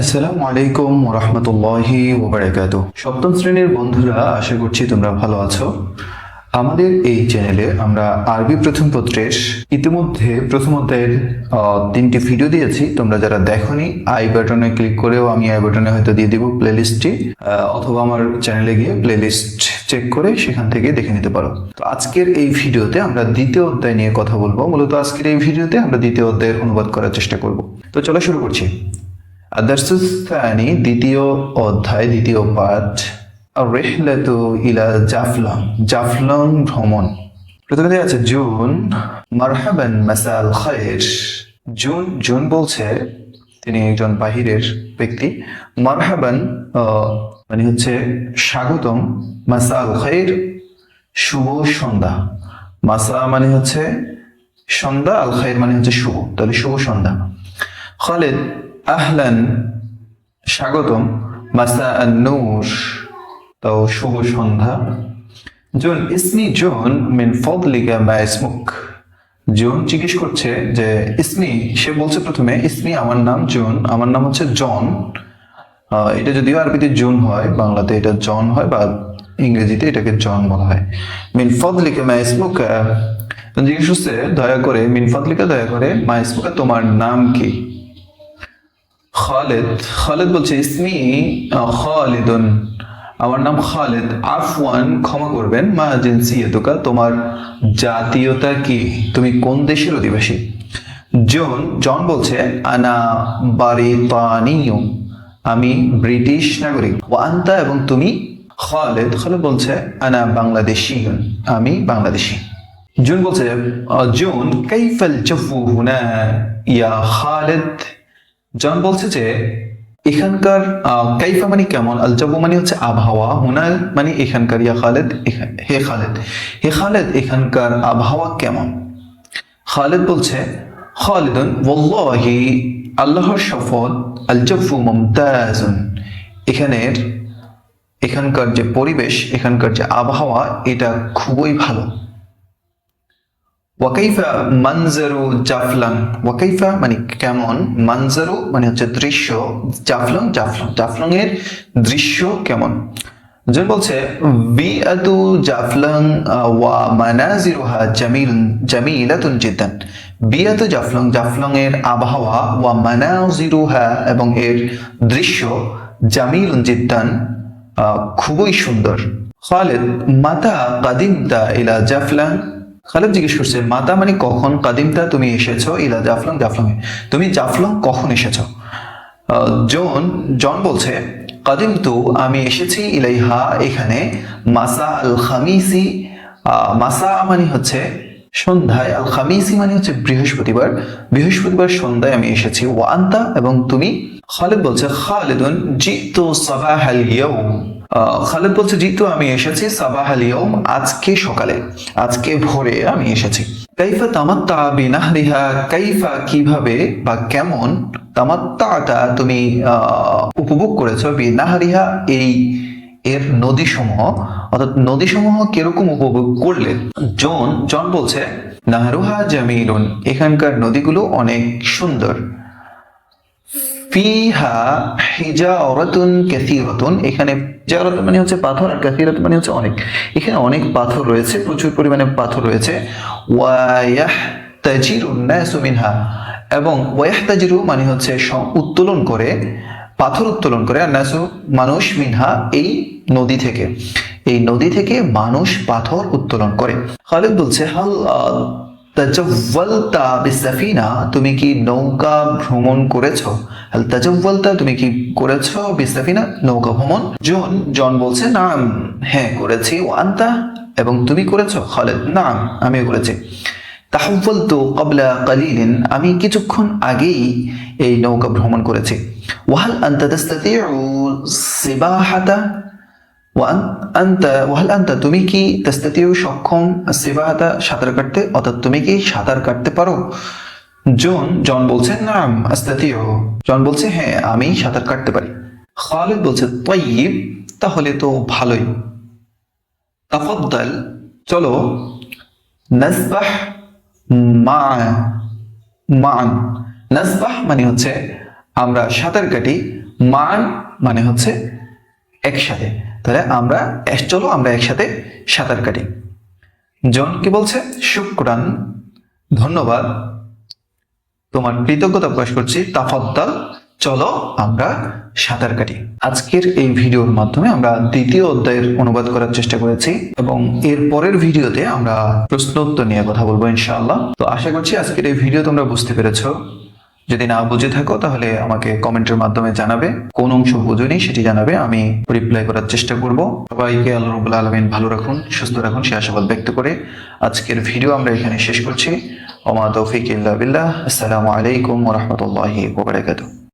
আসসালামু আলাইকুম রহমতুল্লাহি ওবরাকাত সপ্তম শ্রেণির বন্ধুরা, আশা করছি তোমরা ভালো আছো। আমাদের এই চ্যানেলে আমরা আরবি প্রথম পত্রের ইতিমধ্যে প্রথম অধ্যায়ের তিনটি ভিডিও দিয়েছি। তোমরা যারা দেখোনি, আই বাটনে ক্লিক করেও আমি আই বাটনে হয়তো দিয়ে দিব প্লেলিস্টটি অথবা আমার চ্যানেলে গিয়ে প্লেলিস্ট চেক করে সেখান থেকে দেখে নিতে পারো। তো আজকের এই ভিডিওতে আমরা দ্বিতীয় অধ্যায় নিয়ে কথা বলব। মূলত আজকের এই ভিডিওতে আমরা দ্বিতীয় অধ্যায়ের অনুবাদ করার চেষ্টা করব। তো চলো শুরু করছি। আদার্সুস্তানি দ্বিতীয় অধ্যায়, দ্বিতীয় পাঠ। রেহলাতু ইলা জাফলং জাফলং ভ্রমণ। প্রথমে আছে জুন, মারহাবান মাসাল খায়ের জুন জুন বলছে তিনি একজন বাহিরের ব্যক্তি। মারহাবান মানে হচ্ছে স্বাগতম, মাসাল খায়ের শুভ সন্ধ্যা। মাসা মানে হচ্ছে সন্ধ্যা, আল খায়ের মানে হচ্ছে শুভ, তাহলে শুভ সন্ধ্যা। খালেদ আহলান, স্বাগতম। মাসা নূর তাও শুভ সন্ধ্যা। জুন, ইসমি জুন, মিন ফদলিকা মা ইসমুক। জুন জিজ্ঞেস করছে যে, ইসমি, সে বলছে প্রথমে, ইসমি, আমার নাম জুন, আমার নাম হচ্ছে জন। এটা যদিও আরবিতে জুন হয়, বাংলাতে এটা জন হয় বা ইংরেজিতে এটাকে জন বলা হয়। মিন ফদলিকা মা ইসমুক। জিজ্ঞেস করছে, দয়া করে, মিন ফদলিকা, দয়া করে, মা ইসমুকা, তোমার নাম কি? খালেদ খালেদ বলছে ইসমি আহ, আমার নাম খালেদ। আফওয়ান ক্ষমা করবেন মা জিনসিয়তুকা তোমার জাতীয়তা কি? তুমি কোন দেশের অধিবাসী? জন জন বলছে আনা বারিতানিয় আমি ব্রিটিশ নাগরিক। ওয়ান্তা এবং তুমি? খালেদ খালেদ বলছে আনা বাংলাদেশি আমি বাংলাদেশি। জুন বলছে জুন কাইফাল জফু হুনা ইয়া খালেদ? জন বলছে যে এখানকার কাইফা মানে কেমন? আল জাবু মানে হচ্ছে আবহাওয়া, হুনাল মানে এখানকার, ইয়া খালেদ হে খালেদ। হে খালেদ, এখানকার আবহাওয়া কেমন? খালেদ বলছে, খালিদুন, ওয়াল্লাহি, আল্লাহর শপথ, আল জাফু মুমতাজুন। এখানের, এখানকার যে পরিবেশ, এখানকার যে আবহাওয়া, এটা খুবই ভালো। ওয়াকাইফা মানজারু জাফলাং ওয়াকাইফা মানে কেমন? মানজারু মানে হচ্ছে দৃশ্য। জাফলং জাফলং জাফলং এর দৃশ্য কেমন? যে বলছে, বিআতু জাফলং ওয়া মানাজিরুহা জামিল জামিলাতুন জিদ্দান। বিআতু জাফলং জাফলং এর আবহাওয়া, ওয়া মানাজিরুহা এবং এর দৃশ্য জামিলুন জিদ্দান খুবই সুন্দর। খালেদ, মাতা কাদিমতা ইলা জাফলাং খালেদ জিজ্ঞেস করছে মাতা মানে কখন? কাদিমতা তুমি এসেছ? ইলা জাফলং জাফলং তুমি জাফলং কখন এসেছ? জন জন বলছে কাদিম তু আমি এসেছি ইলাইহা এখানে মাসা আল খামিসি মাসা মানে হচ্ছে সন্ধ্যায় আল খামিসি মানে হচ্ছে বৃহস্পতিবার। বৃহস্পতিবার সন্ধ্যায় আমি এসেছি। ওয়ান্তা এবং তুমি? খালেদ বলছে খালেদুন সাবাহ আল ইয়াউম। আহ, খালেদ বলছে জিতু আমি এসেছি। সাবাহ আল ইয়াউম, আজকে সকালে। আজকে ভোরে আমি এসেছি। কাইফা তামাত্তা বিনাহরিহা, কাইফা কীভাবে বা কেমন তামাত্তাটা তুমি উপভোগ করেছ বিনাহরিহা এই এর নদীসমূহ? অর্থাৎ নদীসমূহ কীরকম উপভোগ করলে? জন জন বলছে, নাহরুহা জামিলুন, এখানকার নদীগুলো অনেক সুন্দর। ফিহা হিজারাতুন কাসীরাতুন। এখানে হিজারাতুন মানে হচ্ছে পাথর আর কাসীরাতুন মানে হচ্ছে অনেক। এখানে অনেক পাথর রয়েছে, প্রচুর পরিমাণে পাথর রয়েছে। ওয়ায়াহতাজিরুন নাসু মিনহা এবং ওয়াহতাজিরু মানে হচ্ছে উত্তোলন করে, পাথর উত্তোলন করে। আর নাসু মানুষ মিনহা এই নদী থেকে। এই নদী থেকে মানুষ পাথর উত্তোলন করে। খালিদ বলছে হাল তাজাওয়ালতা বিসাফিনা তুমি কি নৌকা ভ্রমণ করেছ? তাজাওয়ালতা, তুমি কি করেছ বিসাফিনা নৌকা ভ্রমণ? জন জন বলছে, নাম। হ্যাঁ করেছি। ওয়ান্তা এবং তুমি করেছ? খালেদ। নাম, আমিও করেছি। তাহফলতু কবলা কালিলিন আমি কিছুক্ষণ আগেই এই নৌকা ভ্রমণ করেছি। ওয়াহাল আন্তা তাস্তাতিউ সিবাহাতা? তুমি কি সক্ষম সিবাহাতা সাঁতার কাটতে, অর্থাৎ তুমি কি সাঁতার কাটতে পারো? জন জন বলছে, নাম, আস্তাতিউ। জন বলছে হ্যাঁ আমি সাঁতার কাটতে পারি। খালিদ বলছে তৈব তাহলে তো ভালোই। তাফদ্দাল, চলো, নাসবাহ মা, মান। নাসবাহ মানে হচ্ছে, আমরা সাঁতার কাটি, মান মানে হচ্ছে, একসাথে। তাহলে আমরা চলো, আমরা একসাথে সাঁতার কাটি। জন কি বলছে? শুক্রান, ধন্যবাদ। তোমার কৃতজ্ঞতা প্রকাশ করছি। তাফাদ্দাল, চলো, আমরা সাঁতার কাটি। আজকের এই ভিডিওর মাধ্যমে আমরা দ্বিতীয় অধ্যায়ের অনুবাদ করার চেষ্টা করেছি এবং এর পরের ভিডিওতে আমরা প্রশ্ন উত্তর নিয়ে কথা বলব ইনশাআল্লাহ। তো আশা করছি আজকের এই ভিডিও তোমরা বুঝতে পেরেছ। যদি না বুঝে থাকো, তাহলে আমাকে কমেন্টের মাধ্যমে জানাবে। কোন অংশ বুঝুনি সেটি জানাবে। আমি রিপ্লাই করার চেষ্টা করব। সবাইকে আল্লাহ রবুল আলমিন ভালো রাখুন, সুস্থ রাখুন, সে আশাবাদ ব্যক্ত করে আজকের ভিডিও আমরা এখানে শেষ করছি। ওমা তৌফিক ইল্লা বিল্লাহ। আসসালামু আলাইকুম ওরহমতুল্লাহি ওবরাকাতুহ